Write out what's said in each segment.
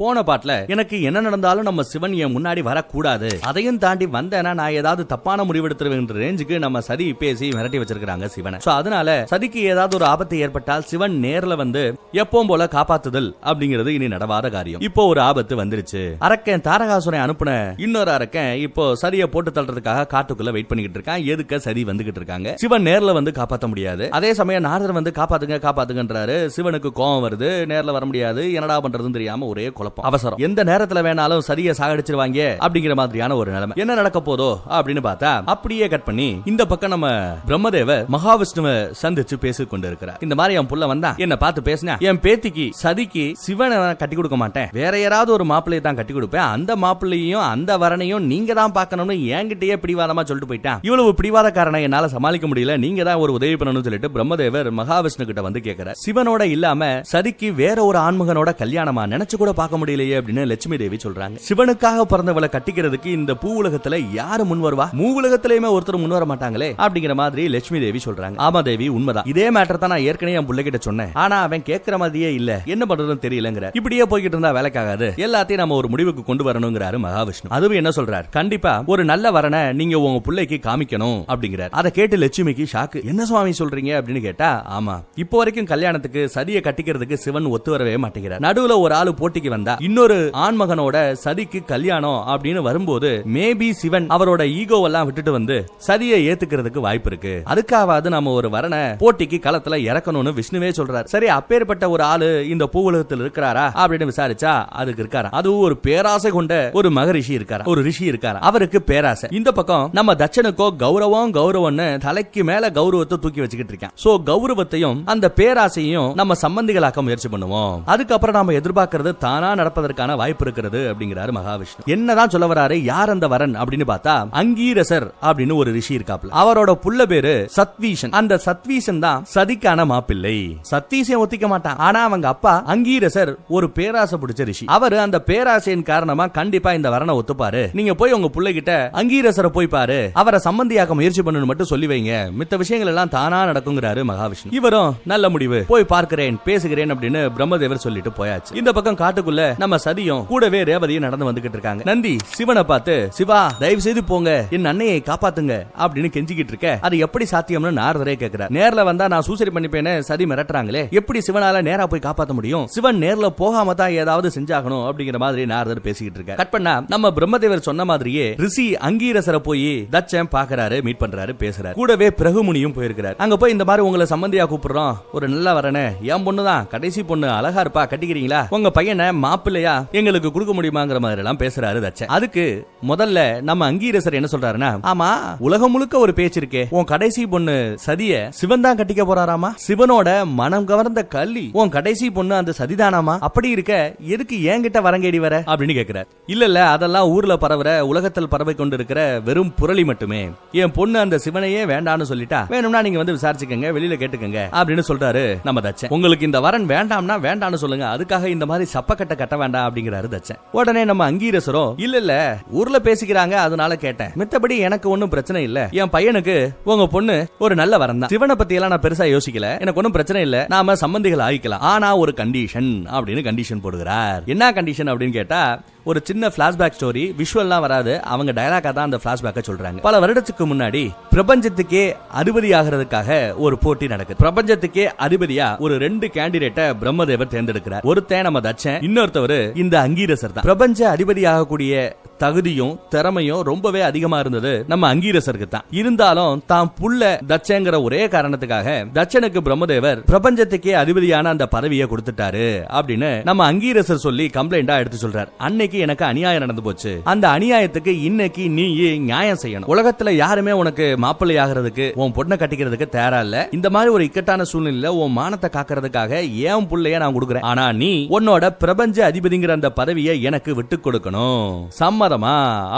போன பாட்டுல எனக்கு என்ன நடந்தாலும் நம்ம சிவன் என் முன்னாடி வரக்கூடாது. அதையும் தாண்டி வந்தேன்னா நான் ஏதாவது தப்பான முடிவெடுத்துருவேன்ற ரேஞ்சுக்கு நம்ம சதி பேசி மிரட்டி வச்சிருக்காங்க சிவனை. சோ அதனால சதிக்கு ஏதாவது ஒரு ஆபத்து ஏற்பட்டால் சிவன் நேர்ல வந்து எப்பவும் போல காப்பாத்துதல் அப்படிங்கிறது இனி நடவாத காரியம். இப்போ ஒரு ஆபத்து வந்துருச்சு. அரக்கன் தாரகாசுரை அனுப்புன இன்னொரு அரக்கன் இப்போ சதியை போட்டு தள்ளுறதுக்காக காட்டுக்குள்ள வெயிட் பண்ணிக்கிட்டு இருக்கான். எதுக்க சதி வந்துகிட்டு இருக்காங்க? சிவன் நேர்ல வந்து காப்பாத்த முடியாது. அதே சமயம் நாரதர் வந்து காப்பாத்துங்க காப்பாத்துங்கன்றாரு. சிவனுக்கு கோவம் வருது. நேர்ல வர முடியாது. என்னடா பண்றதுன்னு தெரியாம ஒரே குழப்பம். அவசரம். எந்த நேரத்துல வேணாலும் சரியா சாகடிச்சிருவாங்க அப்படிங்கிற மாதிரியான ஒரு நிலைமை. என்ன நடக்க போதோ அப்படின்னு பார்த்தா அப்படியே கட் பண்ணி இந்த பக்கம் நம்ம பிரம்மதேவர் மகாவிஷ்ணுவை சந்திச்சு பேசிக் கொண்டு இருக்கிறார் இந்த மாதிரி என் புள்ள வந்தா என்ன பார்த்து பேசினா என் பேத்திக்கு சதிக்கு சிவனை கட்டி கொடுக்க மாட்டேன். வேற யாராவது ஒரு மாப்பிள்ளையை தான் கட்டி கொடுப்பேன். அந்த மாப்பிள்ளையும் அந்த வரனையும் நீங்க தான் பார்க்கணும்னு என்கிட்டயே பிடிவாதமா சொல்லிட்டு போயிட்டான். இவ்வளவு பிடிவாதக்காரனை என்னால சமாளிக்க முடியல. நீங்க தான் ஒரு உதவி பண்ணணும்னு சொல்லிட்டு பிரம்மதேவர் மகாவிஷ்ணு கிட்ட வந்து கேட்கிறார் சிவனோட இல்லாம சதிக்கு வேற ஒரு ஆண்மகனோட கல்யாணமா நினைச்சு கூட பார்க்க முடியலையே அப்படின்னு லட்சுமி தேவி சொல்றாங்க. சிவனுக்காக பிறந்தவளை கட்டிக்கிறதுக்கு இந்த பூ உலகத்துல யாரு முன் வருவா? மூ உலகத்திலயுமே ஒருத்தர் முன் வர மாட்டாங்களே? அப்படிங்கிற மாதிரி லட்சுமி தேவி சொல்றாங்க. ஆமா தேவி உண்மைதான். இதே மேட்டர் தான் நான் ஏற்கனவே என் பிள்ளைகிட்ட சொன்னேன். ஆனா அவன் கேட்கிற மாதிரியே இல்ல. என்ன பண்றதுன்னு தெரியலங்கிற. இப்படியே போய்கிட்டு இருந்தா வேலைக்காகாது. எல்லாத்தையும் நம்ம ஒரு முடிவுக்கு கொண்டு வரணுங்கிறாரு மகாவிஷ்ணு. அதுவும் என்ன சொல்றாரு? கண்டிப்பா ஒரு நல்ல வரனை நீங்க உங்க பிள்ளைக்கு காமிக்கணும் அப்படிங்கிறார். அதை கேட்டு லட்சுமிக்கு ஷாக்கு என்ன சுவாமி சொல்றீங்க? அப்படின்னு கேட்டா ஆமா. இப்போ வரைக்கும் கல்யாணத்துக்கு சதியை கட்டிக்கிறதுக்கு சிவன் ஒத்து வரவே மாட்டேங்கிறார். நடுவுல ஒரு ஆளு போட்டிக்கு வந்தா இன்னொரு ஆண்மகனோட சதிக்கு கல்யாணம் அப்படின்னு வரும்போது மேபி சிவன் அவரோட ஈகோவெல்லாம் விட்டுட்டு வந்து சதியை ஏத்துக்கிறதுக்கு வாய்ப்பு இருக்கு. அதுக்காவது நம்ம ஒரு வரனை போட்டிக்கு களத்துல இறக்கணும்னு விஷ்ணுவே சொல்றாரு. சரி அப்பேற்பட்ட ஒரு ஆளு இந்த பூவுலகத்தில் இருக்கிறாரா அப்படின்னு விசாரிச்சா அதுக்கு இருக்காரு அதுவும் ஒரு பேராசை கொண்ட ஒரு மகரிஷி இருக்காரு ஒரு ரிஷி இருக்காரு அவருக்கு பேராசை. இந்த பக்கம் நம்ம தட்சனுக்கோ கௌரவம் கௌரவம்னு தலைக்கு மேல கௌரவத்தை தூக்கி வச்சுக்கிட்டு இருக்கேன். சோ கௌரவத்தையும் அந்த பேராசையும் நம்ம சம்பந்திகளாக்க முயற்சி பண்ணுவோம். அதுக்கப்புறம் நாம எதிர்பார்க்கறது தானா நடப்பதற்கான வாய்ப்பு இருக்கிறது அப்படிங்கிறாரு மகாவிஷ்ணு. என்னதான் சொல்ல வராரு? யார் அந்த வரன் அப்படின்னு பார்த்தா அங்கீரசர் அப்படின்னு ஒரு ரிஷி இருக்காப்ல அவரோட புள்ள பேரு சத்வீஷன். அந்த சத்வீஷன் தான் சதிக்கான மாப்பிள்ளை. சத்தீசன் ஒத்திக்க மாட்டான். ஆனா அவங்க அப்பா அங்கீரசர் ஒரு பேராசை பிடிச்ச ரிஷி. அவரு அந்த பேராசையின் காரணமா கண்டிப்பா இந்த வரனை ஒத்துப்பாரு. நீங்க போய் உங்க பிள்ளைகிட்ட அங்கீரசரை போய் பாரு. அவரை சம்பந்தியாக்க முயற்சி பண்ணணும் மட்டும் சொல்லி வைங்க. மித்த விஷயங்கள் எல்லாம் தானா நடக்குங்கிறாரு மகாவிஷ்ணு. இவரும் நல்ல முடிவு. போய் பார்க்கிறேன் பேசுகிறேன் அப்படின்னு பிரம்மதேவர் சொல்லிட்டு போயாச்சு. இந்த பக்கம் காட்டுக்குள்ள நம்ம சதியும் கூடவே ரேவதியும் நடந்து வந்துகிட்டு இருக்காங்க. நந்தி சிவனை பார்த்து சிவா தயவு செய்து போங்க. என் அன்னையை காப்பாத்துங்க அப்படின்னு கெஞ்சிக்கிட்டு இருக்க. அது எப்படி சாத்தியம்னு நாரதரே கேக்குறார் நேர்ல வந்தா நான் சூசைட் பண்ணிப்பேன்னு சதி மிரட்டுறாங்களே. எப்படி சிவனால நேரா போய் காப்பாத்த முடியும்? சிவன் நேர்ல போகாம தான் ஏதாவது செஞ்சாகணும் அப்படிங்கிற மாதிரி நாரதர் பேசிக்கிட்டு இருக்க கட் பண்ணா நம்ம பிரம்மதேவர் சொன்ன மாதிரியே ரிஷி அங்கீரசரை போய் தச்சன் பாக்குறாரு மீட் பண்றாரு பேசுறாரு. கூடவே பிரகுமுனியும் போயிருக்கிறார். அங்க போய் இந்த மாதிரி உங்களை சம்பந்தியா கூப்பிடுறோம். ஒரு நல்ல வரனே. என் பொண்ணுதான். கடைசி பொண்ணு. அழகா இருப்பா. கட்டிக்கிறீங்களா? உங்க பையனை மாப்பிள்ளையா? எங்களுக்கு கொடுக்க முடியுமாங்கிற மாதிரி எல்லாம் பேசுறாரு தச்சன். அதுக்கு முதல்ல நம்ம அங்கீரசர் என்ன சொல்றாருன்னா ஆமா. உலகம் முழுக்க ஒரு பேச்சு இருக்கே. உன் கடைசி பொண்ணு சதிய சிவன் தான் கட்டிக்க போறாராமா? சிவனோட மனம் கவர்ந்த கள்ளி உன் கடைசி பொண்ணு அந்த சதிதானாமா? அப்படி இருக்க எதுக்கு என்கிட்ட வரங்கேடி வர? அப்படின்னு கேக்குறார். இல்ல இல்ல அதெல்லாம் ஊர்ல பரவுற உலகத்தில் பரவை கொண்டு இருக்கிற வெறும் புரளி மட்டுமே. என் பொண்ணு அந்த சிவனையே வேண்டாம்னு சொல்லிட்டா வேணும்னா நீங்க வந்து விசாரிச்சுக்கங்க வெளியில கேட்டுக்கங்க அப்படின்னு சொல்றாரு நம்ம தச்சன். உங்களுக்கு இந்த வரன் வேண்டாம்னா வேண்டாம்னு சொல்லுங்க அதுக்காக இந்த மாதிரி சப்பக்கட்டை கட்ட வேண்டாம் அப்படிங்கிறாரு தச்சன். உடனே நம்ம அங்கீரசரும் இல்ல இல்ல ஊர்ல பேசிக்கிறாங்க அதனால கேட்டேன். மித்தபடி எனக்கு ஒன்னும் பிரச்சனை இல்ல. என் பையனுக்கு உங்க பொண்ணு ஒரு நல்ல வரம் தான். சிவனை பத்தி எல்லாம் நான் பெருசா யோசிக்கல. எனக்கு ஒன்னும் பிரச்சனை இல்ல. நாம சம்பந்திகள் ஆகிக்கலாம் ஆனா ஒரு கண்டிஷன் அப்படின்னு கண்டிஷன் போடுகிறார். என்ன கண்டிஷன் அப்படின்னு கேட்டா ஒரு சின்ன பிளாஷ்பேக் ஸ்டோரி விஷுவல்லாம் வராது. அவங்க டயலாக்கா தான் அந்த பிளாஷ்பேக்க சொல்றாங்க. பல வருடத்துக்கு முன்னாடி பிரபஞ்சத்துக்கே அதிபதி ஆகிறதுக்காக ஒரு போட்டி நடக்குது. பிரபஞ்சத்துக்கே அதிபதியா ஒரு ரெண்டு கேண்டிடேட்டை பிரம்மதேவர் தேர்ந்தெடுக்கிறார். ஒருத்தன் நம்ம தச்சன் இன்னொருத்தவர் இந்த அங்கீரசர் தான். பிரபஞ்ச அதிபதி ஆகக்கூடிய தகுதியும் திறமையும் ரொம்பவே அதிகமா இருந்தது நம்ம அங்கீரசருக்கு தான். இருந்தாலும் தான் புள்ள தச்சங்கிற ஒரே காரணத்துக்காக தச்சனுக்கு பிரம்மதேவர் பிரபஞ்சத்துக்கே அதிபதியான அந்த பதவியை கொடுத்துட்டாரு அப்படின்னு நம்ம அங்கீரசர் சொல்லி கம்ப்ளைண்டா எடுத்து சொல்றாரு. அன்னைக்கு எனக்கு அநியாயம் நடந்து போச்சு. அந்த அநியாயத்துக்கு இன்னைக்கு நீ நியாயம் செய்யணும். உலகத்துல யாருமே உனக்கு மாப்பிள்ளை ஆகிறதுக்கு உன் பொண்ணை கட்டிக்கிறதுக்கு தேரா இல்ல. இந்த மாதிரி ஒரு இக்கட்டான சூழ்நிலையில உன் மானத்தை காக்கிறதுக்காக ஏன் புள்ளைய நான் கொடுக்குறேன்? ஆனா நீ உன்னோட பிரபஞ்ச அதிபதிங்கிற அந்த பதவியை எனக்கு விட்டு கொடுக்கணும். சம்ம சம்மதமா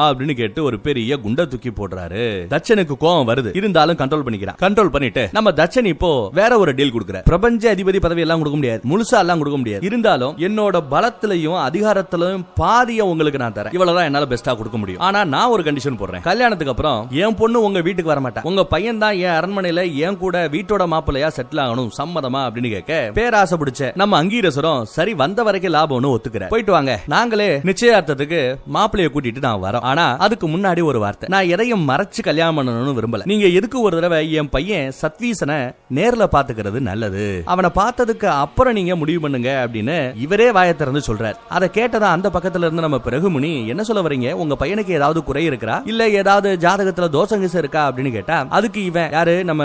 அப்படின்னு கேட்டு ஒரு பெரிய குண்டை தூக்கி போடுறாரு. தச்சனுக்கு கோவம் வருது. இருந்தாலும் கண்ட்ரோல் பண்ணிக்கிறான் கண்ட்ரோல் பண்ணிட்டு நம்ம தச்சன் இப்போ வேற ஒரு டீல் கொடுக்குற பிரபஞ்ச அதிபதி பதவி எல்லாம் கொடுக்க முடியாது. முழுசா எல்லாம் கொடுக்க முடியாது. இருந்தாலும் என்னோட பலத்திலையும் அதிகாரத்திலையும் பாதிய உங்களுக்கு நான் தரேன். இவ்வளவுதான் என்னால பெஸ்டா கொடுக்க முடியும். ஆனா நான் ஒரு கண்டிஷன் போடுறேன். கல்யாணத்துக்கு அப்புறம் என் பொண்ணு உங்க வீட்டுக்கு வர மாட்டா. உங்க பையன் தான் என் அரண்மனையில என் கூட வீட்டோட மாப்பிள்ளையா செட்டில் ஆகணும். சம்மதமா அப்படின்னு கேட்க பேராசை பிடிச்ச நம்ம அங்கீரசரும் சரி வந்த வரைக்கும் லாபம்னு ஒத்துக்கிறேன். போயிட்டு வாங்க. நாங்களே நிச்சயார்த்தத்துக்கு மாப்பிள்ளைய கூட்டிட்டு நான் வரோம் ஆனா அதுக்கு முன்னாடி ஒரு வார்த்தை. நான் எதையும் மறைச்சு கல்யாணம் பண்ணணும்னு விரும்பல. நீங்க எதுக்கு ஒரு தடவை என் பையன் சத்வீசனை நேர்ல பாத்துக்கிறது நல்லது? அவனை பார்த்ததுக்கு அப்புறம் நீங்க முடிவு பண்ணுங்க அப்படின்னு இவரே வாயை திறந்து சொல்றார். அதை கேட்டதா அந்த பக்கத்துல இருந்து நம்ம பிறகுமுனி என்ன சொல்ல வரீங்க? உங்க பையனுக்கு ஏதாவது குறை இருக்கிறா இல்ல ஏதாவது ஜாதகத்துல தோஷம் இருக்கா அப்படின்னு கேட்டா அதுக்கு இவன் யாரு? நம்ம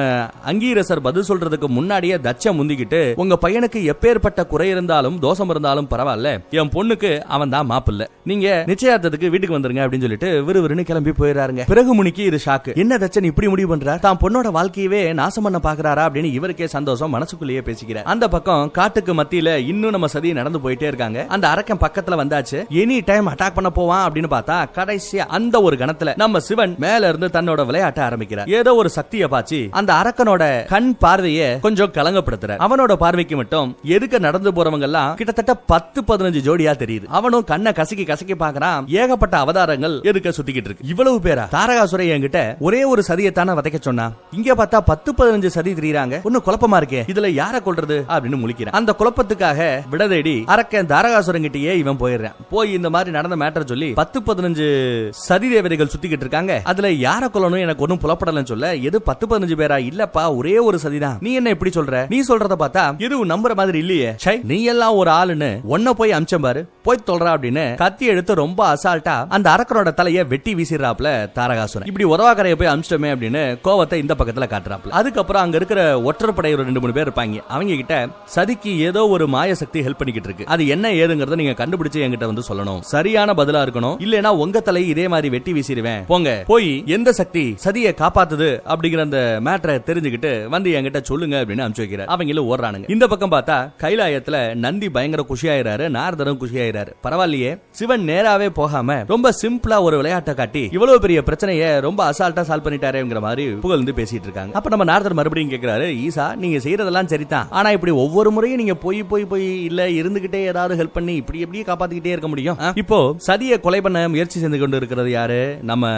அங்கீரசர் பதில் சொல்றதுக்கு முன்னாடியே தச்ச முந்திக்கிட்டு உங்க பையனுக்கு எப்பேற்பட்ட குறை இருந்தாலும் தோஷம் இருந்தாலும் பரவாயில்ல. என் பொண்ணுக்கு அவன் தான் மாப்பிள்ள. நீங்க நிச்சயார்த்தத்துக்கு வீட்டுக்கு வந்துருங்க அப்படின்னு சொல்லிட்டு விறுவிறுன்னு கிளம்பி போயிடுறாருங்க. பிறகு முனிக்கு இது ஷாக்கு என்ன தச்சன் இப்படி முடிவு பண்றார்? தான் பொண்ணோட வாழ்க்கையவே நாசம் பண்ண பாக்குறாரா அப்படின்னு இவருக்கே சந்தோஷம் மனசுக்குள்ளேயே பேசிக்கிறார். அந்த பக்கம் காட்டுக்கு மத்தியில இன்னும் நம்ம சதி நடந்து போயிட்டே இருக்காங்க. அந்த அரக்கம் பக்கத்துல வந்தாச்சு. எனி டைம் அட்டாக் பண்ண போவான் அப்படின்னு பார்த்தா கடைசியா அந்த ஒரு கணத்துல நம்ம சிவன் மேல இருந்து தன்னோட விளையாட்ட ஆரம்பிக்கிறார். ஏதோ ஒரு சக்தியை பாச்சு அந்த அரக்கனோட கண் பார்வையை கொஞ்சம் கலங்கப்படுத்துற அவனோட பார்வைக்கு மட்டும் எதுக்கு நடந்து போறவங்க எல்லாம் கிட்டத்தட்ட பத்து பதினஞ்சு ஜோடியா தெரியுது. அவனும் கண்ணை கசக்கி கசக்கி பாக்குறான் ஏகப்பட்ட அவதாரங்கள் எதுக்க சுத்திக்கிட்டு இருக்கு? இவ்வளவு பேரா? தாரகாசுரை என்கிட்ட ஒரே ஒரு சதியத்தான வதைக்க சொன்னா இங்க பார்த்தா பத்து பதினஞ்சு சதி தெரியுறாங்க. ஒன்னும் குழப்பமா இருக்கே. இதுல யார கொள்றது அப்படின்னு முழிக்கிறான். அந்த குழப்பத்துக்காக விடதேடி அரக்கன் தாரகாசுரங்கிட்டயே இவன் போயிடுறான். போய் இந்த மாதிரி நடந்த மேட்டர் சொல்லி பத்து பதினஞ்சு சதி தேவதைகள் சுத்திக்கிட்டு இருக்காங்க. அதுல யார கொல்லணும்? எனக்கு ஒன்னும் புலப்படலன்னு சொல்ல எது பத்து பதினஞ்சு பேரா? இல்லப்பா ஒரே ஒரு சதிதான். நீ என்ன இப்படி சொல்ற? நீ சொல்றத பார்த்தா எதுவும் நம்புற மாதிரி இல்லையே. நீ எல்லாம் ஒரு ஆளுன்னு ஒன்ன போய் அமிச்சம் பாரு. போய் தொல்றா அப்படின்னு கத்தி எடுத்து ரொம்ப அசால்ட்டா அந்த அரக்கனோட தலையை வெட்டி வீசிடுறாப்ல தாரகாசுரன். இப்படி உதவாக்கரைய போய் அமிச்சிட்டோமே அப்படின்னு கோவத்தை இந்த பக்கத்துல காட்டுறாப்ல அதுக்கப்புறம் அங்க இருக்கிற ஒற்றற்படை ஒரு ரெண்டு மூணு பேர் இருப்பாங்க. அவங்க கிட்ட சதிக்கு ஏதோ ஒரு மாய சக்தி ஹெல்ப் பண்ணிக்கிட்டு இருக்கு. அது என்ன ஏதுங்கிறத நீங்க கண்டுபிடிச்சு என்கிட்ட வந்து சொல்லணும். சரியான பதிலா இருக்கணும். இல்லனா உங்க தலை இதே மாதிரி வெட்டி வீசிடுவேன். போங்க. போய் எந்த சக்தி சதியை காப்பாத்துது அப்படிங்கிற அந்த மேட்டரை தெரிஞ்சுக்கிட்டு வந்து என்கிட்ட சொல்லுங்க அப்படின்னு அனுப்பிச்சு வைக்கிறார். அவங்களும் ஓடுறானுங்க. இந்த பக்கம் பார்த்தா கைலாயத்துல நந்தி பயங்கர குஷியாயிராரு நாரதரும் குஷியாயிராரு பரவாயில்லையே. சிவன் நேராவே போகாம ரொம்ப சிம்பிளா ஒரு விளையாட்டை காட்டி இவ்வளவு பெரிய பிரச்சனையை ரொம்ப அசால்ட்டா சால்வ் பண்ணிட்டாருங்கிற மாதிரி புகழ்ந்து பேசிட்டு இருக்காங்க. அப்ப நம்ம நாரதர் மறுபடியும் கேக்குறாரு ஈசா நீங்க செய்யறதெல்லாம் சரிதான். ஆனா இப்படி ஒவ்வொரு முறையும் நீங்க போய் போய் போய் இல்ல இருந்துகிட்டே ஏதாவது ஹெல்ப் பண்ணி இப்படி எப்படியே காப்பாத்திக்கிட்டே இருக்க முடியும்? இப்போ சதியை கொலை பண்ண முயற்சி செஞ்சு கொண்டு இருக்கிறது யாரு? நம்ம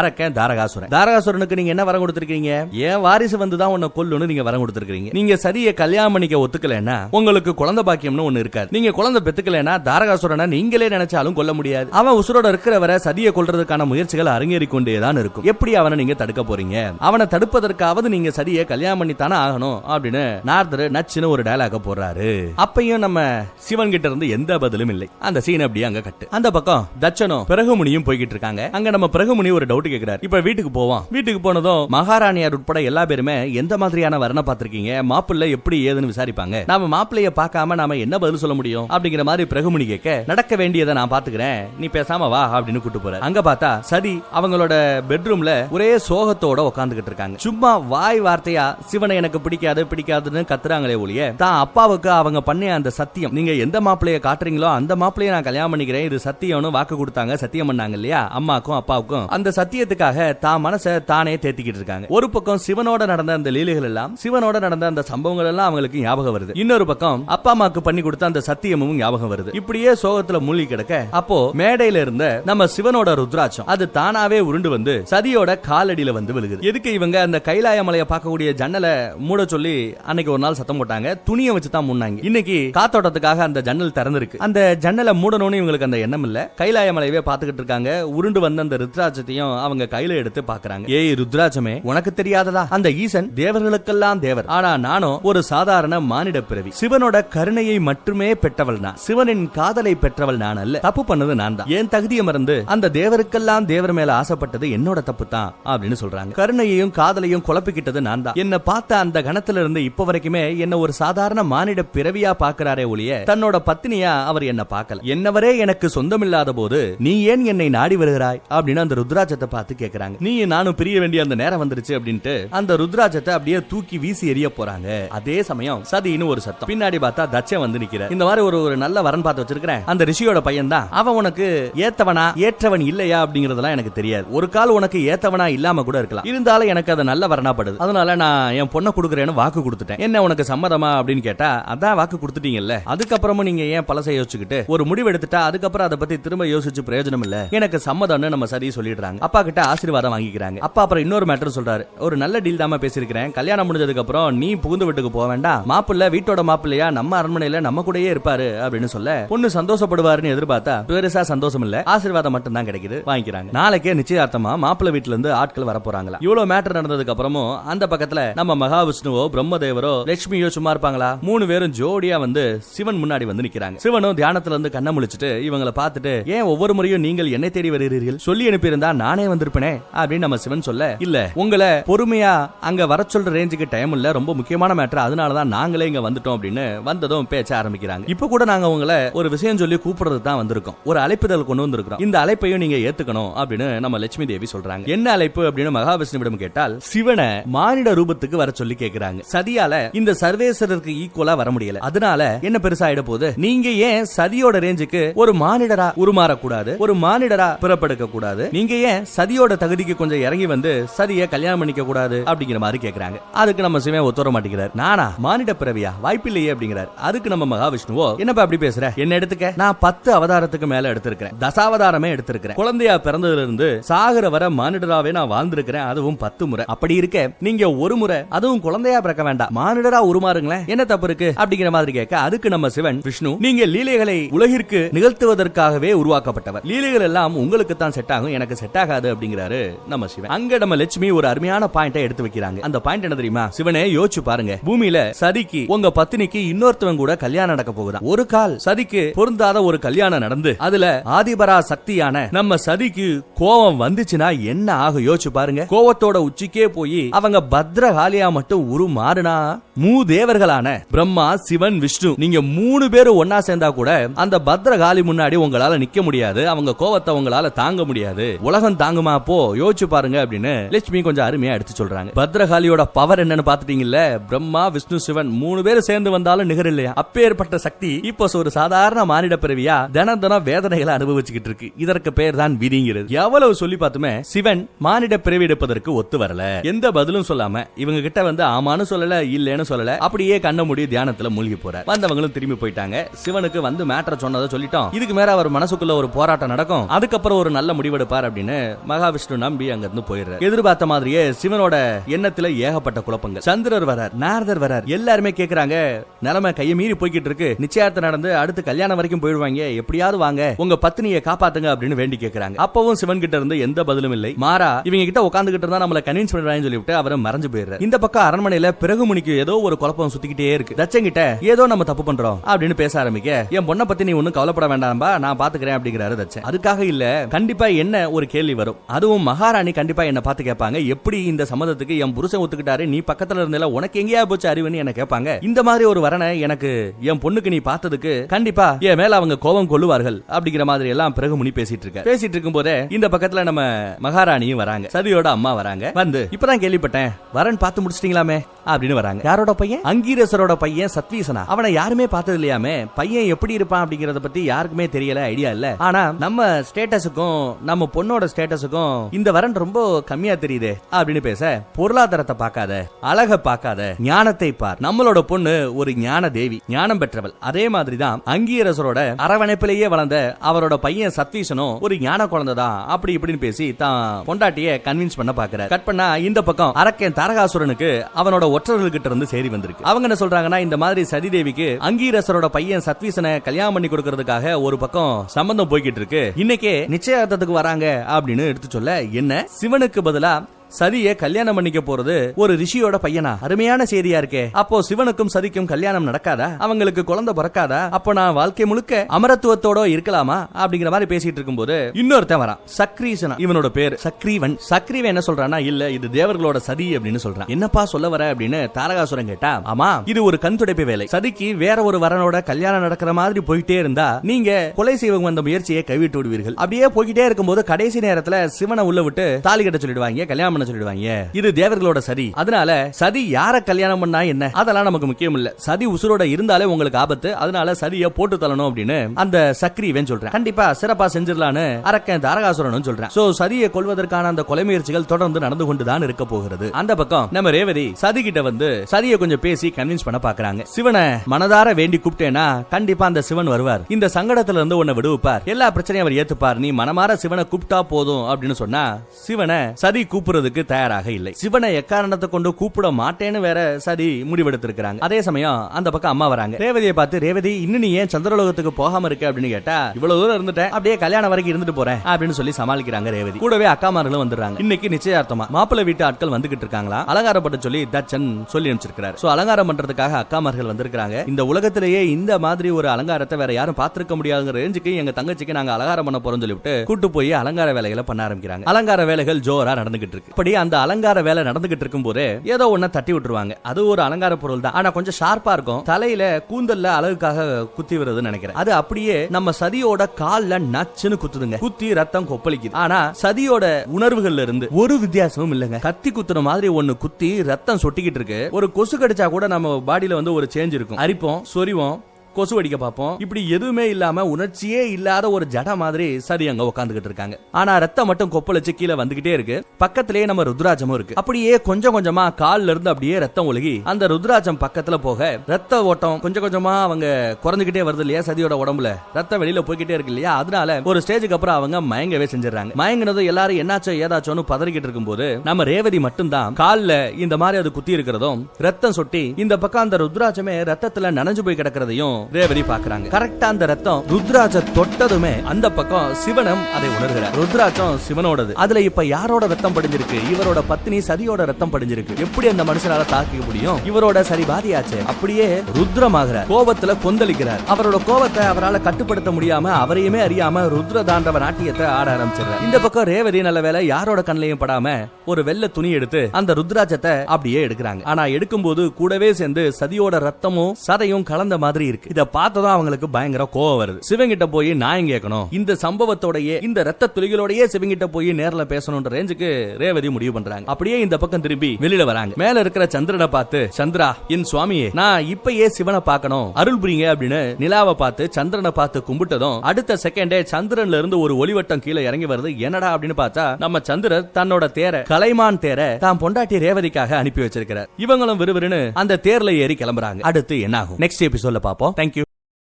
அரக்கன் தாரகாசுரன். தாரகாசுரனுக்கு நீங்க என்ன வரம் கொடுத்திருக்கீங்க? ஏன் வாரிசு வந்து தான் உன்னை கொல்லுன்னு நீங்க வரம் கொடுத்திருக்கீங்க நீங்க சதியை கல்யாணம் பண்ணிக்க ஒத்துக்கலைன்னா உங்களுக்கு குழந்தை பாக்கியம்னு ஒண்ணு இருக்காது. நீங்க குழந்தை பெத்துக்கலைன்னா தாரகாசுரனை நீங்களே நினைச்சாலும் கொல்ல முடியாது. அவன் உசுரோட இருக்கிறவரை சதியை கொள்றதுக்கான முயற்சிகள் அரங்கேறி கொண்டே தான் இருக்கும். எப்படி அவனை நீங்க தடுக்க போறீங்க? அவனை தடுப்பதற்காவது நீங்க சதியை கல்யாணம் பண்ணி தானே ஆகணும் அப்படின்னு நார்தர் நச்சுன்னு ஒரு டயலாக போடுறாரு. அப்பையும் நம்ம சிவன் கிட்ட இருந்து எந்த பதிலும் இல்லை. அந்த சீன் அப்படியே அங்க கட்டு அந்த பக்கம் தட்சனும் பிரகுமுனியும் போய்கிட்டு இருக்காங்க. அங்க நம்ம பிரகுமுனி ஒரு டவுட் கேக்குறாரு. இப்ப வீட்டுக்கு போவோம். வீட்டுக்கு போனதும் மகாராணியார் உட்பட எல்லா பேருமே எந்த மாதிரியான வரணை பார்த்திருக்கீங்க? மாப்பிள்ளை எப்படி ஏதுன்னு விசாரிப்பாங்க. நாம மாப்பிள்ளைய பார்க்காம நாம என்ன பதில் சொல்ல முடியும்? அப்படிங்கிற மாதிரி பிரகுமுனி கேட்க நடக்க வேண்டியதை நான் பாத்துக்கிறேன் நீ பேசாம வா. அப்படின்னு கூட்டு போற அங்க பார்த்தா சதி அவங்களோட பெட்ரூம்ல ஒரே சோகத்தோட உட்காந்துகிட்டு இருக்காங்க. சும்மா வாய் வார்த்தையா சிவனை எனக்கு பிடிக்காது பிடிக்காதுன்னு கத்துறாங்களே ஒழிய தான் அப்பாவுக்கு அவங்க பண்ணிய அந்த சத்தியம். நீங்க எந்த மாப்பிளைய காட்டுறீங்களோ அந்த மாப்பிளைய நான் கல்யாணம் பண்ணிக்கிறேன். இது சத்தியம்னு வாக்கு கொடுத்தாங்க. சத்தியம் பண்ணாங்க இல்லையா? அம்மாக்கும் அப்பாவுக்கும். அந்த சத்தியத்துக்காக தான் மனசை தானே தேத்திக்கிட்டு இருக்காங்க. ஒரு பக்கம் சிவனோட நடந்த அந்த லீலைகள் எல்லாம் சிவனோட நடந்த அந்த சம்பவங்கள் எல்லாம் அவங்களுக்கு ஞாபகம் வருது. இன்னொரு பக்கம் அப்பா அம்மாக்கு பண்ணி கொடுத்த அந்த சத்தியமும் ஞாபகம் வருது. இப்படியே சோகத்துல மூழ்கி கிடக்க அப்போ மேடையில இருந்து நம்ம சிவனோட ருத்ராட்சம். அது தானாவே உருண்டு வந்து சதியோட காலடியில வந்து விழுகுது. எதுக்கு இவங்க அந்த கைலாய மலையை பார்க்கக்கூடிய ஜன்னலை மூட சொல்லி அன்னைக்கு ஒரு நாள் சத்தம் போட்டாங்க? துணியை வச்சு தான் முன்னாங்க இன்னைக்கு காத்தோட்டத்துக்காக அந்த ஜன்னல் திறந்திருக்கு. அந்த ஜன்னலை மூடணும்னு இவங்களுக்கு அந்த எண்ணம் இல்ல. கைலாய மலையவே பார்த்துக்கிட்டு இருக்காங்க. உருண்டு வந்த அந்த ருத்ராட்சத்தையும் அவங்க கையில எடுத்து பாக்குறாங்க ஏய் ருத்ராட்சமே உனக்கு தெரியாததா? அந்த ஈசன் தேவர்களுக்கெல்லாம் தேவர். ஆனா நானும் ஒரு சாதாரண மானிட பிறவி. சிவனோட கருணையை மட்டுமே பெற்றவள் நான். சிவனின் காதலை பெற்றவள் நான் அல்ல. தப்பு பண்ணது நான் தான். என் தகுதியை மறந்து அந்த தேவருக்கெல்லாம் தேவர் மேல ஆசைப்பட்டது என்னோட தப்பு தான் அப்படின்னு சொல்றாங்க. கருணையையும் காதலையும் குழப்பிக்கிட்டது நான் தான் என்ன பார்த்த அந்த கணத்துல இருந்து இப்ப வரைக்குமே என்ன ஒரு சாதாரண மானிட பிறவியா பாக்குறாரே ஒழிய தன்னோட பத்தினியா அவர் என்ன பார்க்கல. என்னவரே எனக்கு சொந்தமில்லாத போது நீ ஏன் என்னை நாடி வருகிறாய்? அப்படின்னு அந்த ருத்ராஜத்தை பார்த்து கேக்குறாங்க. நீ நானும் பிரிய வேண்டிய அந்த நேரம் வந்துருச்சு அப்படின்ட்டு அந்த ருத்ராஜத்தை அப்படியே தூக்கி வீசி எறிய போறாங்க. அதே சமயம் சதின்னு ஒரு சத்தம். பின்னாடி பார்த்தா தச்சன் வந்து நிக்கிற இந்த மாதிரி ஒரு ஒரு நல்ல வரன் பார்த்து வச்சிருக்கிறேன். அந்த ரிஷியோட பையன் தான் அவன் உனக்கு ஏத்த ஏத்தவனா ஏற்றவன் இல்லையா அப்படிங்கறதெல்லாம் எனக்கு தெரியாது. ஒரு கால் உனக்கு ஏத்தவனா இல்லாம கூட இருக்கலாம். இருந்தாலும் எனக்கு அது நல்ல வரணாப்படுது அதனால நான் என் பொண்ணை கொடுக்குறேன்னு வாக்கு கொடுத்துட்டேன். என்ன உனக்கு சம்மதமா அப்படின்னு கேட்டா அதான் வாக்கு கொடுத்துட்டீங்கல்ல. அதுக்கப்புறமும் நீங்க ஏன் பழசை யோசிச்சுக்கிட்டு ஒரு முடிவு எடுத்துட்டா அதுக்கப்புறம் அதை பத்தி திரும்ப யோசிச்சு பிரயோஜனம் இல்ல. எனக்கு சம்மதம்னு நம்ம சரி சொல்லிடுறாங்க. அப்பா கிட்ட ஆசீர்வாதம் வாங்கிக்கிறாங்க. அப்பா அப்புறம் இன்னொரு மேட்டர் சொல்றாரு. ஒரு நல்ல டீல் தாம பேசியிருக்கிறேன். கல்யாணம் முடிஞ்சதுக்கு அப்புறம் நீ புகுந்து வீட்டுக்கு போக வேண்டாம். மாப்பிள்ள வீட்டோட மாப்பிள்ளையா நம்ம அரண்மனையில நம்ம கூடயே இருப்பாரு அப்படின்னு சொல்ல பொண்ணு சந்தோஷப்படுவாருன்னு எதிர்பார்த்தா பெருசா சந்தோஷம் இல்ல. ஆசீர்வாதம் மட்டும் தான் கிடைக்குது. வாங்கிக்கிறாங்க. நாளைக்கே நிச்சயார்த்தமா மாப்பிள்ளை வீட்டுல இருந்து ஆட்கள் வர போறாங்களா இவ்வளவு மேட்டர் நடந்ததுக்கு அப்புறமும் அந்த பக்கத்துல நம்ம மகாவிஷ்ணுவோ பிரம்மதேவரோ லட்சுமியோ சும்மா இருப்பாங்களா? மூணு பேரும் ஜோடியா வந்து சிவன் முன்னாடி வந்து நிக்கிறாங்க. சிவனும் தியானத்துல இருந்து கண்ணை முழிச்சிட்டு இவங்களை பார்த்துட்டு ஏன் ஒவ்வொரு முறையும் நீங்கள் என்னை தேடி வருகிறீர்கள்? சொல்லி அனுப்பியிருந்தா நானே வந்திருப்பேனே அப்படின்னு நம்ம சிவன் சொல்ல இல்ல உங்களை பொறுமையா அங்க வர சொல்ற ரேஞ்சுக்கு டைம் இல்ல ரொம்ப முக்கியமான மேட்டர் அதனாலதான் நாங்களே இங்க வந்துட்டோம் அப்படின்னு வந்ததும் பேச்ச ஆரம்பிக்கிறாங்க. இப்ப கூட நாங்க உங்களை ஒரு விஷயம் சொல்லி கூப்பிடுறது தான் வந்திருக்கோம். ஒரு அழைப்புதல் கொண்டு வந்து வந்திருக்கிறோம் இந்த அழைப்பையும் நீங்க ஏத்துக்கணும் அப்படின்னு நம்ம லட்சுமி தேவி சொல்றாங்க. என்ன அழைப்பு அப்படின்னு மகாவிஷ்ணுவிடம் கேட்டால் சிவனை மானிட ரூபத்துக்கு வர சொல்லி கேக்குறாங்க. சதியால இந்த சர்வேஸ்வரருக்கு ஈக்குவலா வர முடியல. அதனால என்ன பெருசாயிட போகுது? நீங்க ஏன் சதியோட ரேஞ்சுக்கு ஒரு மானிடரா உருமாறக்கூடாது? ஒரு மானிடரா பிறப்படுக்க கூடாது நீங்க ஏன் சதியோட தகுதிக்கு கொஞ்சம் இறங்கி வந்து சதிய கல்யாணம் பண்ணிக்க கூடாது அப்படிங்கிற மாதிரி கேக்குறாங்க. அதுக்கு நம்ம சிவன் ஒத்துவர மாட்டேங்கிறார். நானா மானிட பிறவியா? வாய்ப்பில்லையே அப்படிங்கிறார். அதுக்கு நம்ம மகாவிஷ்ணுவோ என்னப்பா அப்படி பேசுற? என்ன எடுத்துக்க? நான் பத்து அவதாரத்துக்கு மேல எடுத்திருக்கிறேன். தசா அவதாரமே எடுத்திருக்கிறேன். குழந்தையா பிறந்ததுல இருந்து சாகுற வர மானிடராவே நான் வாழ்ந்திருக்கிறேன். அதுவும் பத்து முறை. அப்படி இருக்க நீங்க ஒரு முறை அதுவும் குழந்தையா பிறக்க வேண்டாம். மானிடரா உருமாறுங்களேன். என்ன தப்பு இருக்கு? அப்படிங்கிற மாதிரி கேட்க அதுக்கு நம்ம சிவன் விஷ்ணு நீங்க லீலைகளை உலகிற்கு நிகழ்த்துவதற்காகவே உருவாக்கப்பட்டவர். லீலைகள் எல்லாம் உங்களுக்கு தான் செட் ஆகும். எனக்கு செட் ஆகாது அப்படிங்கிறாரு நம்ம சிவன். அங்க நம்ம லட்சுமி ஒரு அருமையான பாயிண்டை எடுத்து வைக்கிறாங்க. அந்த பாயிண்ட் என்ன தெரியுமா? சிவனே யோசிச்சு பாருங்க. பூமியில சதிக்கு உங்க பத்தினிக்கு இன்னொருத்தவன் கூட கல்யாணம் நடக்க போகுதா ஒரு கால் சதிக்கு பொருந்தாத ஒரு கல்யாணம் நடந்து அதுல ஆதிபரா சக்தியான நம்ம சதிக்கு கோவம் வந்துச்சுன்னா என்ன ஆகும்? யோசிச்சு பாருங்க. கோவத்தோட உச்சிக்கே போய் அவங்க பத்ரகாலியா மட்டும் உருமாறுனா மூ தேவர்களான பிரம்மா சிவன் விஷ்ணு நீங்க மூணு பேரும் ஒன்னா சேர்ந்தா கூட அந்த பத்ரகாளி முன்னாடி உங்களால நிக்க முடியாது. அவங்க கோவத்தை உங்களால தாங்க முடியாது. உலகம் தாங்குமா போ யோசிச்சு பாருங்க அப்படின்னு லட்சுமி கொஞ்சம் அருமையா எடுத்து சொல்றாங்க. பத்ரகாளியோட பவர் என்னன்னு பாத்துட்டீங்கல்ல பிரம்மா விஷ்ணு சிவன் மூணு பேரும் சேர்ந்து வந்தாலும் நிகர் இல்லையா அப்பேற்பட்ட சக்தி இப்போ ஒரு சாதாரண மானிட பிறவியா தினம் தினம் வேதனைகளை அனுபவிச்சுக்கிட்டு இருக்கு. இதற்கு பேர் தான் விதிங்கிறது. எவ்வளவு சொல்லி பார்த்துமே சிவன் மானிட பிறவி எடுப்பதற்கு ஒத்து வரல. எந்த பதிலும் சொல்லாம இவங்க கிட்ட வந்து ஆமான்னு சொல்லல இல்லன்னு சொல்லல அப்படியே கண்ண மூடி தியானத்துல மூழ்கி போற வந்தவங்களும் திரும்பி போயிட்டாங்க. சிவனுக்கு வந்து மேட்டர் சொன்னதை சொல்லிட்டோம். இதுக்கு மேல அவர் மனசுக்குள்ள ஒரு போராட்டம் நடக்கும். அதுக்கப்புறம் ஒரு நல்ல முடிவெடுப்பார் அப்படின்னு மகாவிஷ்ணு நம்பி அங்க இருந்து போயிடுற எதிர்பார்த்த மாதிரியே சிவனோட எண்ணத்துல ஏகப்பட்ட குழப்பங்கள். சந்திரர் வரார் நாரதர் வரார். எல்லாருமே கேக்குறாங்க நிலைமை கையை மீறி போய்கிட்டு இருக்கு. நிச்சயார்த்தம் நடந்து அடுத்து கல்யாணம் வரைக்கும் போயிடுவாங்க. எப்படியாவது வாங்க. உங்க பத்தினியை காப்பாத்துங்க அப்படின்னு வேண்டி கேக்குறாங்க. அப்பவும் சிவன் கிட்ட இருந்து எந்த பதிலும் இல்லை. மாறா இவங்க கிட்ட உட்காந்துகிட்டு இருந்தா நம்மள கன்வின்ஸ் பண்றாங்கன்னு சொல்லிவிட்டு அவரை மறைஞ்சு போயிடுற இந்த பக்கம் அரண்மனையில பிறகு ஏதோ ஒரு குழப்பம் சுத்திக்கிட்டே இருக்கு. தச்சங்கிட்ட ஏதோ நம்ம தப்பு பண்றோம் அப்படின்னு பேச ஆரம்பிக்க என் பொண்ணை பத்தி நீ ஒன்னும் கவலைப்பட வேண்டாம்பா நான் பாத்துக்கிறேன் அப்படிங்கிறாரு தச்சன். அதுக்காக இல்ல கண்டிப்பா என்ன ஒரு கேள்வி வரும். அதுவும் மகாராணி கண்டிப்பா என்ன பார்த்து கேட்பாங்க. எப்படி இந்த சம்மதத்துக்கு என் புருஷன் ஒத்துக்கிட்டாரு? நீ பக்கத்துல இருந்தால உனக்கு எங்கேயா போச்சு அறிவுன்னு என்ன கேட்பாங்க. இந்த மாதிரி ஒரு வரனை எனக்கு என் பொண்ணுக்கு நீ பார்த்ததுக்கு கண்டிப்பா என் மேல அவங்க கோபம் கொள்ளுவார்கள் அப்படிங்கிற மாதிரி எல்லாம் பிறகு முனி பேசிட்டு இருக்க பேசிட்டு இருக்கும் போதே இந்த பக்கத்துல நம்ம மகாராணியும் வராங்க. சதியோட அம்மா வராங்க. வந்து இப்பதான் கேள்விப்பட்டேன். வரன் பார்த்து முடிச்சிட்டீங்களாமே? அப்படின்னு வராங்க. யாரோட பையன்? அங்கீரசரோட பையன் சத்வீசனா. அவனை யாருமே பார்த்தது இல்லையாமே பையன் எப்படி இருப்பான் அப்படிங்கறத பத்தி யாருக்குமே தெரியல ஐடியா இல்ல. ஆனா நம்ம ஸ்டேட்டஸுக்கும் நம்ம பொண்ணோட ஸ்டேட்டஸுக்கும் இந்த வரன் ரொம்ப கம்மியா தெரியுதே அப்படின்னு பேச பொருளாதாரத்தை பார்க்காத அழக பார்க்காத ஞானத்தை பார். நம்மளோட பொண்ணு ஒரு ஞான தேவி ஞானம் பெற்றவள். அதே மாதிரிதான் அங்கீரசரோட அரவணைப்பிலேயே வளர்ந்த அவரோட பையன் சத்வீசனும் ஒரு ஞான குழந்தை தான் அப்படி இப்படின்னு பேசி தான் பொண்டாட்டிய கன்வின்ஸ் பண்ண பாக்குறாரு. கட் பண்ணா இந்த பக்கம் அரக்கன் தாரகாசுரனுக்கு அவனோட ஒற்றர்கள் கிட்ட இருந்து சேரி வந்திருக்கு. அவங்க என்ன சொல்றாங்கன்னா இந்த மாதிரி சதிதேவிக்கு அங்கீரசரோட பையன் சத்வீசனை கல்யாணம் பண்ணி கொடுக்கறதுக்காக ஒரு பக்கம் சம்பந்தம் போய்கிட்டு இருக்கு. இன்னைக்கே நிச்சயார்த்தத்துக்கு வராங்க அப்படின்னு எடுத்து சொல்ல என்ன? சிவனுக்கு பதிலா சதிய கல்யாணம் பண்ணிக்க போறது ஒரு ரிஷியோட பையனா? அருமையான செய்தியா இருக்கே. அப்போ சிவனுக்கும் சதிக்கும் கல்யாணம் நடக்காதா? அவங்களுக்கு குழந்தை பிறக்காதா? அப்போ நான் வாழ்க்கை முழுக்க அமரத்துவத்தோட இருக்கலாமா? அப்படிங்கிற மாதிரி பேசிட்டு இருக்கும்போது இன்னொருத்தன் வரான். சக்ரீசனா. இவனோட பேர் சக்ரீவன். சக்ரீவன் என்ன சொல்றானா இல்ல இது தேவர்களோட சதி அப்படின்னு சொல்றான். என்னப்பா சொல்ல வர? அப்படின்னு தாரகாசுரன் கேட்டா ஆமா இது ஒரு கண் துடைப்பு வேலை. சதிக்கு வேற ஒரு வரனோட கல்யாணம் நடக்கிற மாதிரி போயிட்டே இருந்தா நீங்க கொலை செய்வங்க வந்த முயற்சியை கைவிட்டு விடுவீர்கள். அப்படியே போய்கிட்டே இருக்கும்போது கடைசி நேரத்துல சிவனை உள்ள விட்டு தாலி கட்ட சொல்லிடுவாங்க. கல்யாணம் பண்ண சொல்லிடுவாங்க. இது தேவர்களோட சதி. அதனால சதி யார கல்யாணம் பண்ணா என்ன? அதெல்லாம் நமக்கு முக்கியம் இல்ல சதி உசுரோட இருந்தாலே உங்களுக்கு ஆபத்து. அதனால சதிய போட்டு தள்ளணும் அப்படின்னு அந்த சக்ரீவன் சொல்றேன். கண்டிப்பா சிறப்பா செஞ்சிடலான்னு அரக்கன் தாரகாசுரனும் சொல்றேன். சோ சதியை கொள்வதற்கான அந்த கொலை முயற்சிகள் தொடர்ந்து நடந்து கொண்டுதான் இருக்க போகிறது. அந்த பக்கம் நம்ம ரேவதி சதி கிட்ட வந்து சதியை கொஞ்சம் பேசி கன்வின்ஸ் பண்ண பாக்குறாங்க. சிவனை மனதார வேண்டி கூப்பிட்டேனா கண்டிப்பா அந்த சிவன் வருவார். இந்த சங்கடத்துல இருந்து உன்னை விடுவிப்பார். எல்லா பிரச்சனையும் அவர் ஏத்துப்பார். நீ மனமார சிவனை கூப்பிட்டா போதும் அப்படின்னு சொன்னா சிவனை சதி கூப்பிடுறது கூப்பிடுறதுக்கு தயாராக இல்லை. சிவனை எக்காரணத்தை கொண்டு கூப்பிட மாட்டேன்னு வேற சரி முடிவெடுத்திருக்கிறாங்க. அதே சமயம் அந்த பக்கம் அம்மா வராங்க. ரேவதியை பார்த்து ரேவதி இன்னும் நீ ஏன் சந்திரலோகத்துக்கு போகாம இருக்க? அப்படின்னு கேட்டா இவ்வளவு தூரம் இருந்துட்டேன். அப்படியே கல்யாணம் வரைக்கும் இருந்துட்டு போறேன். அப்படின்னு சொல்லி சமாளிக்கிறாங்க ரேவதி. கூடவே அக்காமார்களும் வந்துடுறாங்க. இன்னைக்கு நிச்சயார்த்தமா மாப்பிள்ளை வீட்டு ஆட்கள் வந்துகிட்டு இருக்காங்களா? அலங்காரப்பட்டு சொல்லி தச்சன் சொல்லி அனுப்பிச்சிருக்கிறார். சோ அலங்காரம் பண்றதுக்காக அக்காமார்கள் வந்திருக்காங்க இந்த உலகத்திலேயே இந்த மாதிரி ஒரு அலங்காரத்தை வேற யாரும் பார்த்திருக்க முடியாதுங்கிற ரேஞ்சுக்கு எங்க தங்கச்சிக்கு நாங்க அலங்காரம் பண்ண போறோம் சொல்லிவிட்டு கூட்டு போய் அலங்கார வேலைகளை பண்ண ஆரம்பிக்கிறாங்க. அலங்கார வேலைகள் ஜோரா நடந்துகிட்டு இருக்கு. அப்படி அந்த அலங்கார வேலை நடந்துகிட்டு இருக்கும் போது ஏதோ ஒண்ண தட்டி விட்டுருவாங்க. அது ஒரு அலங்கார பொருள் தான். ஆனா கொஞ்சம் ஷார்ப்பா இருக்கும். தலையில கூந்தல்ல அழகுக்காக குத்தி வருதுன்னு நினைக்கிறேன். அது அப்படியே நம்ம சதியோட கால்ல நச்சுன்னு குத்துதுங்க. குத்தி ரத்தம் கொப்பளிக்குது. ஆனா சதியோட உணர்வுகள்ல இருந்து ஒரு வித்தியாசமும் இல்லைங்க. கத்தி குத்துற மாதிரி ஒண்ணு குத்தி ரத்தம் சொட்டிக்கிட்டு இருக்கு. ஒரு கொசு கடிச்சா கூட நம்ம பாடியில வந்து ஒரு சேஞ்ச் இருக்கும். அரிப்போம் சொரிவோம் கொசு அடிக்க பார்ப்போம். இப்படி எதுவுமே இல்லாம உணர்ச்சியே இல்லாத ஒரு ஜட மாதிரி சரி அங்க உட்காந்துக்கிட்டு இருக்காங்க. ஆனா ரத்தம் மட்டும் கொப்பளிச்சு கீழே வந்துகிட்டே இருக்கு. பக்கத்திலேயே நம்ம ருத்ராஜமும் இருக்கு. அப்படியே கொஞ்சம் கொஞ்சமா கால்ல இருந்து அப்படியே ரத்தம் ஒழுகி அந்த ருத்ராஜம் பக்கத்துல போக ரத்த ஓட்டம் கொஞ்சம் கொஞ்சமா அவங்க குறைஞ்சுக்கிட்டே வருது இல்லையா சதியோட உடம்புல. ரத்தம் வெளியில போய்கிட்டே இருக்கு இல்லையா? அதனால ஒரு ஸ்டேஜுக்கு அப்புறம் அவங்க மயங்கவே செஞ்சிடறாங்க. மயங்கினது எல்லாரும் என்னாச்சோ ஏதாச்சோன்னு பதறிக்கிட்டு இருக்கும்போது நம்ம ரேவதி மட்டும்தான் கால்ல இந்த மாதிரி அது குத்தி இருக்கிறதும் ரத்தம் சொட்டி இந்த பக்கம் அந்த ருத்ராஜமே ரத்தத்துல நனைஞ்சு போய் கிடக்கிறதையும் ரேவதி பாக்குறாங்க கரெக்டா அந்த ரத்தம் ருத்ராஜ தொட்டதுமே அந்த பக்கம் சிவனம் அதை உணர்கிறார். ருத்ராஜம் சிவனோடது. அதுல இப்ப யாரோட ரத்தம் படிஞ்சிருக்கு? இவரோட பத்னி சதியோட ரத்தம் படிஞ்சிருக்கு. எப்படி அந்த மனுஷனால தாக்க முடியும்? இவரோட சரி பாதியாச்சு. அப்படியே ருத்ரமாகிறார். கோபத்துல கொந்தளிக்கிறார். அவரோட கோபத்தை அவரால கட்டுப்படுத்த முடியாம அவரையுமே அறியாம ருத்ர தாண்டவ நாட்டியத்தை ஆட ஆரம்பிச்சிடுறார். இந்த பக்கம் ரேவதி நல்ல வேலை யாரோட கண்ணையும் படாம ஒரு வெள்ள துணி எடுத்து அந்த ருத்ராஜத்தை அப்படியே எடுக்கிறாங்க. ஆனா எடுக்கும்போது கூடவே சேர்ந்து சதியோட ரத்தமும் சதையும் கலந்த மாதிரி இருக்கு. இத பார்த்ததும் அவங்களுக்கு பயங்கர கோவம் வருது. சிவங்கிட்ட போய் நியாயம் கேட்கணும்? இந்த சம்பவத்தோடயே இந்த ரத்த துளிகளோடயே சிவங்கிட்ட போய் நேர்ல பேசணும்ன்ற ரேஞ்சுக்கு ரேவதி முடிவு பண்றாங்க. அப்படியே இந்த பக்கம் திரும்பி வெளியில வராங்க. மேல இருக்கிற சந்திரனை பார்த்து சந்திரா என் சுவாமியே நான் இப்பயே சிவனை பார்க்கணும். அருள் புரியுங்க அப்படின்னு நிலாவை பார்த்து சந்திரனை பார்த்து கும்பிட்டதும் அடுத்த செகண்டே சந்திரன்ல இருந்து ஒரு ஒளிவட்டம் கீழே இறங்கி வருது. என்னடா? அப்படின்னு பார்த்தா நம்ம சந்திரர் தன்னோட தேர கலைமான் தேர தான் பொண்டாட்டி ரேவதிக்காக அனுப்பி வச்சிருக்கிறார். இவங்களும் விறுவிறுன்னு அந்த தேர்ல ஏறி கிளம்புறாங்க. அடுத்து என்ன ஆகும் நெக்ஸ்ட் எபிசோட்ல பார்ப்போம் தேங்க்யூ